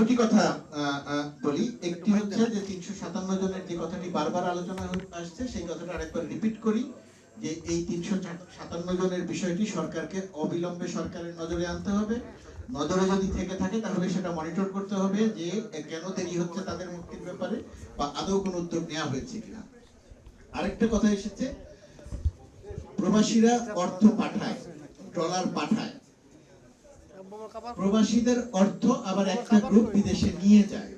দুটি কথা বলি। একটি হচ্ছে যে তিনশো সাতান্ন জনের যে কথাটি বারবার আলোচনা আসছে, সেই কথাটা আরেকবার রিপিট করি, যে এই তিনশো সাতান্ন জনের বিষয়টি সরকারকে অবিলম্বে সরকারের নজরে আনতে হবে। নজরে যদি থেকে থাকে, তাহলে সেটা মনিটর করতে হবে যে কেন দেরি হচ্ছে তাদের মুক্তির ব্যাপারে বা আদৌ কোনো উদ্যোগ নেওয়া হয়েছে কিনা। আরেকটা কথা এসেছে, প্রবাসীরা অর্থ পাঠায়, ডলার পাঠায়। প্রবাসীদের অর্থ আবার একটা গ্রুপ বিদেশে নিয়ে যায়।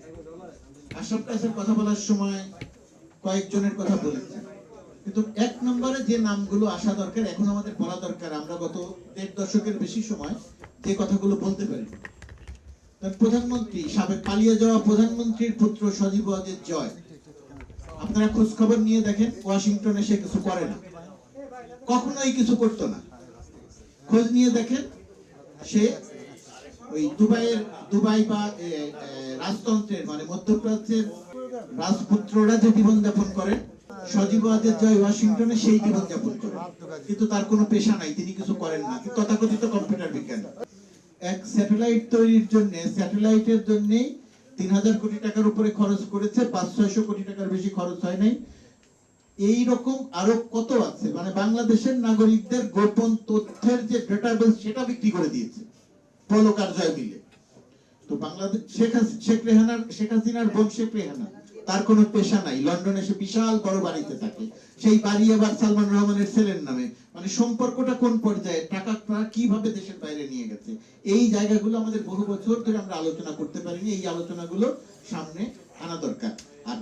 আশরাফ কাসের কথা বলার সময় কয়েকজনের কথা বলেছেন। কিন্তু এক নম্বরে যে নামগুলো আসা দরকার এখন আমাদের বলা দরকার আমরা গত দেড় দশকের বেশি সময় যে কথাগুলো বলতে পারি। প্রধানমন্ত্রী সাবেক পালিয়ে যাওয়া প্রধানমন্ত্রীর পুত্র সজীব ওয়াজেদ জয়। আপনারা খোঁজ খবর নিয়ে দেখেন ওয়াশিংটনে সে কিছু করে না। কখনোই কিছু করতো না। খোঁজ নিয়ে দেখেন সে ওই দুবাইয়ের, দুবাই বা রাজতন্ত্রের মানে মধ্যপ্রাচ্যের রাজপুত্ররা যে জীবনযাপন করে সজীব ওয়াজেদ জয় ওয়াশিংটনে সেই জীবনযাপন করে কিন্তু তার কোনো পেশা নাই, তিনি কিছু করেন না। তথাকথিত কম্পিউটার এক স্যাটেলাইট তৈরির জন্য, স্যাটেলাইটের তিন হাজার কোটি টাকার উপরে খরচ করেছে, পাঁচ, ছয়শো কোটি টাকার বেশি খরচ হয় নাই। এই রকম আরও কত আছে? মানে বাংলাদেশের নাগরিকদের গোপন তথ্যের যে ডেটাবেস সেটা বিক্রি করে দিয়েছে। মিলে। তো বাংলাদেশ শেখ শেখ রেহানার শেখ হাসিনার বোন শেখ রেহানা, তার কোনো পেশা নাই। লন্ডনে সে বিশাল বড় বাড়িতে থাকে। সেই বাড়ি আবার সালমান রহমানের ছেলের নামে। মানে সম্পর্কটা কোন পর্যায়ে? টাকা কীভাবে দেশের বাইরে নিয়ে গেছে? এই জায়গাগুলো আমাদের বহু বছর ধরে আমরা আলোচনা করতে পারিনি। এই আলোচনাগুলো সামনে আনা দরকার। আর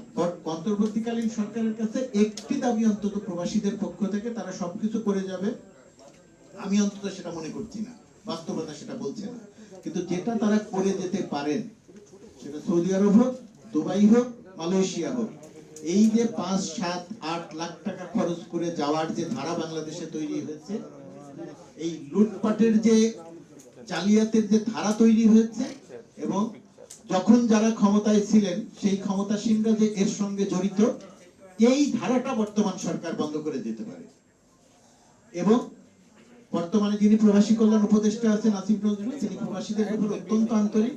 অন্তর্বর্তীকালীন সরকারের কাছে একটি দাবি অন্তত প্রবাসীদের পক্ষ থেকে, তারা সবকিছু করে যাবে। আমি অন্তত সেটা মনে করছি না। বাস্তবতা সেটা বলছে না। কিন্তু যেটা তারা করে যেতে পারেন, সেটা সৌদি আরব হোক, দুবাই হোক, মালয়েশিয়া হোক, এই যে পাঁচ, সাত, আট লাখ টাকা খরচ করে যাওয়ার যে ধারা বাংলাদেশে তৈরি হয়েছে, এই লুটপাটের যে জালিয়াতের যে ধারা তৈরি হয়েছে এবং যখন যারা ক্ষমতায় ছিলেন, সেই ক্ষমতাসীনরা যে এর সঙ্গে জড়িত, এই ধারাটা বর্তমান সরকার বন্ধ করে দিতে পারে। এবং বর্তমানে যিনি প্রবাসী কল্যাণ উপদেষ্টা আছেন আসিফ নজরুল, তিনি প্রবাসীদের উপর অত্যন্ত আন্তরিক।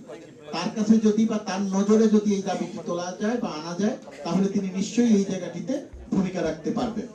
তার কাছে যদি বা তার নজরে যদি এই দাবিটি তোলা যায় বা আনা যায়, তাহলে তিনি নিশ্চয়ই এই জায়গাটিতে ভূমিকা রাখতে পারবেন।